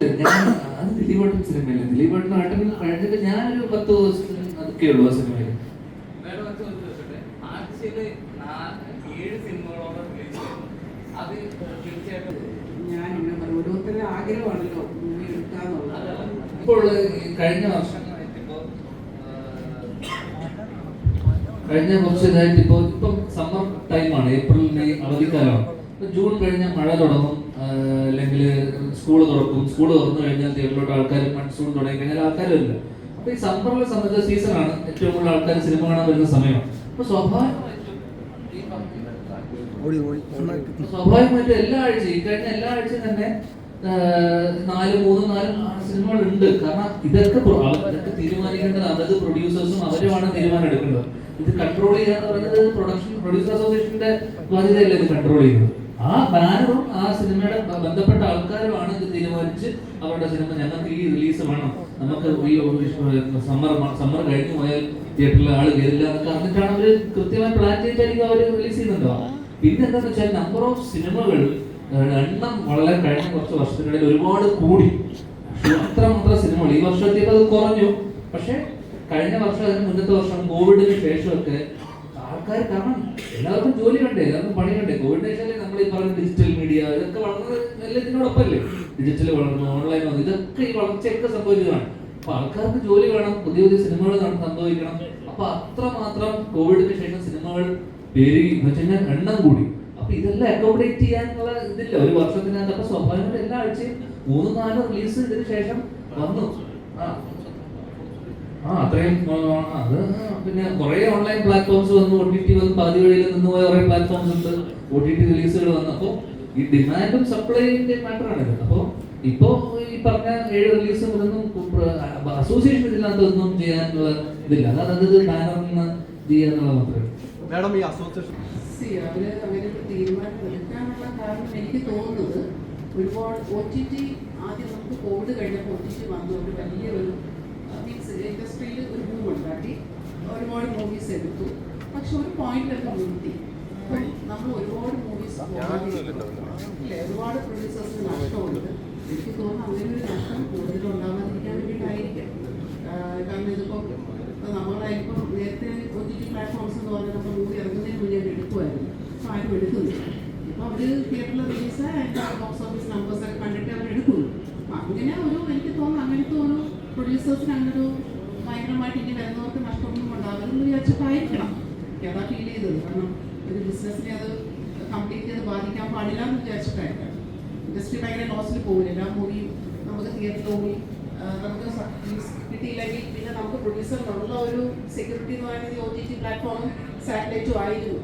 ഞാൻ അത് സിനിമയില്ല ദിലീപേട്ടൻ ആട്ടൻ കഴിഞ്ഞിട്ട് ഞാനൊരു പത്ത് ദിവസം അതൊക്കെ ഉള്ളൂ ആ സിനിമയിൽ ഇപ്പോൾ കഴിഞ്ഞ വർഷം കഴിഞ്ഞ കുറച്ച് ഇതായിട്ട് ഇപ്പോ ഇപ്പം സമ്മർ ടൈമാണ് ഏപ്രിൽ മെയ് അവധിക്കാലമാണ്. ജൂൺ കഴിഞ്ഞാൽ മഴ തുടങ്ങും അല്ലെങ്കിൽ സ്കൂൾ തുറക്കും. സ്കൂൾ തുറന്നു കഴിഞ്ഞാൽ തിയേറ്ററിലോട്ട് ആൾക്കാർ മൺസൂൺ തുടങ്ങി കഴിഞ്ഞാൽ ആൾക്കാരില്ല. അപ്പൊ ഈ സമ്മറിലെ സംബന്ധിച്ച സീസണാണ്. ഏറ്റവും കൂടുതൽ ആൾക്കാർ സിനിമ കാണാൻ വരുന്ന സമയം അപ്പൊ സ്വാഭാവികമായിട്ടും സ്വാഭാവികമായിട്ടും എല്ലാ ആഴ്ചയും ഈ കഴിഞ്ഞ എല്ലാ ആഴ്ചയും തന്നെ നാല് മൂന്ന് നാല് സിനിമകൾ ഉണ്ട് കാരണം ഇതൊക്കെ ഇതൊക്കെ തീരുമാനിക്കേണ്ടത് അതത് പ്രൊഡ്യൂസേഴ്സും അവരുമാണ് തീരുമാനം എടുക്കുന്നത് ഇത് കൺട്രോൾ ചെയ്യുക എന്ന് പറയുന്നത് പ്രൊഡക്ഷൻ പ്രൊഡ്യൂസർ അസോസിയേഷന്റെ ബാധ്യതയല്ല ഇത് കൺട്രോൾ ചെയ്യുന്നത്. ആ ബാനറും ആ സിനിമയുടെ ബന്ധപ്പെട്ട ആൾക്കാരുമാണ് ഇത് തീരുമാനിച്ച് അവരുടെ സിനിമ ഞങ്ങൾക്ക് ഈ റിലീസ് വേണം. നമുക്ക് ഈ സമ്മർ സമ്മർ കഴിഞ്ഞു പോയാൽ തിയേറ്ററിൽ ആൾ കയറില്ല എന്നൊക്കെ എന്നിട്ടാണ് അവർ കൃത്യമായി പ്ലാൻ ചെയ്തിട്ടായിരിക്കും അവർ റിലീസ് ചെയ്യുന്നുണ്ടോ പിന്നെ എന്താന്ന് വെച്ചാൽ നമ്പർ ഓഫ് സിനിമകൾ എണ്ണം വളരെ കഴിഞ്ഞ കുറച്ച് വർഷത്തിനിടയിൽ ഒരുപാട് കൂടി. അത്ര മാത്രം സിനിമകൾ ഈ വർഷം എത്തിയപ്പോൾ അത് കുറഞ്ഞു. പക്ഷെ കഴിഞ്ഞ വർഷം അതിന് മുന്നത്തെ വർഷം കോവിഡിന് ശേഷമൊക്കെ ആൾക്കാർ കാരണം എല്ലാവർക്കും ജോലി കണ്ടേ എല്ലാവർക്കും പണി കണ്ടേ. കോവിഡ് ശേഷം നമ്മൾ ഈ പറഞ്ഞ ഡിജിറ്റൽ മീഡിയ ഇതൊക്കെ വളർന്നത് എല്ലാം ഇതിനോടൊപ്പമല്ലേ ഡിജിറ്റൽ വളർന്നു ഓൺലൈൻ വന്നു ഇതൊക്കെ ഈ വളർച്ചയൊക്കെ സംഭവിച്ചതാണ്. അപ്പൊ ആൾക്കാർക്ക് ജോലി വേണം പുതിയ പുതിയ സിനിമകൾ സംഭവിക്കണം. അപ്പൊ അത്രമാത്രം കോവിഡിന് ശേഷം സിനിമകൾ പെരുകി എന്ന് വെച്ച് എണ്ണം കൂടി. അപ്പൊ ഇതെല്ലാം അക്കോമഡേറ്റ് ചെയ്യാനുള്ള ഇതില്ല. ഒരു വർഷത്തിനകത്ത് അപ്പൊ സ്വാഭാവികമായിട്ട് എല്ലാ ആഴ്ചയും മൂന്ന് നാല് റിലീസ് ഇതിന് ശേഷം വന്നു. ആ ആ അത്രയും അത് പിന്നെ കുറേ ഓൺലൈൻ പ്ലാറ്റ്ഫോംസ് വന്നു. ഒ ടി ടി വന്നു. പാതി വഴിയിൽ നിന്ന് പോയ കുറെ പ്ലാറ്റ്ഫോംസ് ഉണ്ട്. ഒ ടി ടി റിലീസുകൾ വന്നപ്പോൾ ഈ ഡിമാൻഡും സപ്ലൈന്റെ മാറ്ററാണ് ഇത്. അപ്പോൾ ഇപ്പോ ഈ പറഞ്ഞ ഏഴ് റിലീസും ഇതൊന്നും അസോസിയേഷൻ ഇതിനകത്ത് ഒന്നും ചെയ്യാനുള്ള ഇതില്ല. അതായത് ഇത് ബാനറിന് ചെയ്യാന്നുള്ള മാത്രമേ മാഡം ഈ അസോസിയേഷൻ അവർ അങ്ങനെ ഒരു തീരുമാനം എടുക്കാനുള്ള കാരണം എനിക്ക് തോന്നുന്നത് ഒരുപാട് ഒ ടി ടി ആദ്യം നമുക്ക് കോവിഡ് കഴിഞ്ഞപ്പോൾ ഒ ടി ടി വന്നു ഒരു വലിയൊരു മീൻസ് ഇൻഡസ്ട്രിയിൽ ഒരു ബൂം ഉണ്ടാക്കി. ഒരുപാട് മൂവീസ് എടുത്തു. പക്ഷെ ഒരു പോയിന്റിലൊക്കെ നിർത്തി നമ്മൾ ഒരുപാട് മൂവീസ് ഒരുപാട് പ്രൊഡ്യൂസേഴ്സിന് നഷ്ടമുണ്ട്. എനിക്ക് തോന്നുന്നു അങ്ങനെ ഒരു നഷ്ടം കൂടുതൽ ഉണ്ടാകാതിരിക്കാൻ വേണ്ടിയിട്ടായിരിക്കും കാരണം ഇതിപ്പോൾ നമ്മളായിരിക്കും നേരത്തെ ഒത്തിരി പ്ലാറ്റ്ഫോംസ് എന്ന് പറഞ്ഞാൽ നമ്മൾ മൂവി ഇറങ്ങുന്നതിന് മുന്നേ അവർ എടുക്കുമായിരുന്നു അപ്പോൾ ആരും എടുക്കുന്നില്ല. ഇപ്പോൾ അവർ തിയേറ്ററിൽ release and box office numbers ഒക്കെ കണ്ടിട്ട് അവർ എടുക്കുന്നു. അങ്ങനെ ഒരു എനിക്ക് തോന്നുന്നു അങ്ങനത്തെ ഒരു പ്രൊഡ്യൂസേഴ്സിന് അങ്ങനൊരു ഭയങ്കരമായിട്ട് ഇനി വരുന്നവർക്ക് നഷ്ടമൊന്നും ഉണ്ടാകരുതെന്ന് വിചാരിച്ചിട്ടായിരിക്കണം. അതാ ഫീൽ ചെയ്തത്. കാരണം ഒരു ബിസിനസ്സിനെ അത് കംപ്ലീറ്റ് ചെയ്ത് ബാധിക്കാൻ പാടില്ല എന്ന് വിചാരിച്ചിട്ടായിരിക്കണം. ഇൻഡസ്ട്രി ഭയങ്കര ലോസിൽ പോകും എല്ലാ മൂവിയും നമുക്ക് തിയേറ്ററിൽ പോയി നമുക്ക് കിട്ടിയില്ലെങ്കിൽ പിന്നെ നമുക്ക് പ്രൊഡ്യൂസറിനുള്ള ഒരു സെക്യൂരിറ്റി എന്ന് പറയുന്നത് ഒ ടി ടി പ്ലാറ്റ്ഫോമും സാറ്റലൈറ്റും ആയിരുന്നു.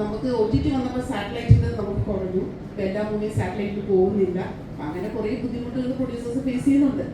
നമുക്ക് ഒ ടി ടി വന്നപ്പോൾ സാറ്റലൈറ്റിന്റെ നമുക്ക് കുറഞ്ഞു. എല്ലാ മൂവിയും സാറ്റലൈറ്റിൽ പോകുന്നില്ല. അങ്ങനെ കുറേ ബുദ്ധിമുട്ടുകൾ പ്രൊഡ്യൂസേഴ്സ് ഫേസ് ചെയ്യുന്നുണ്ട്.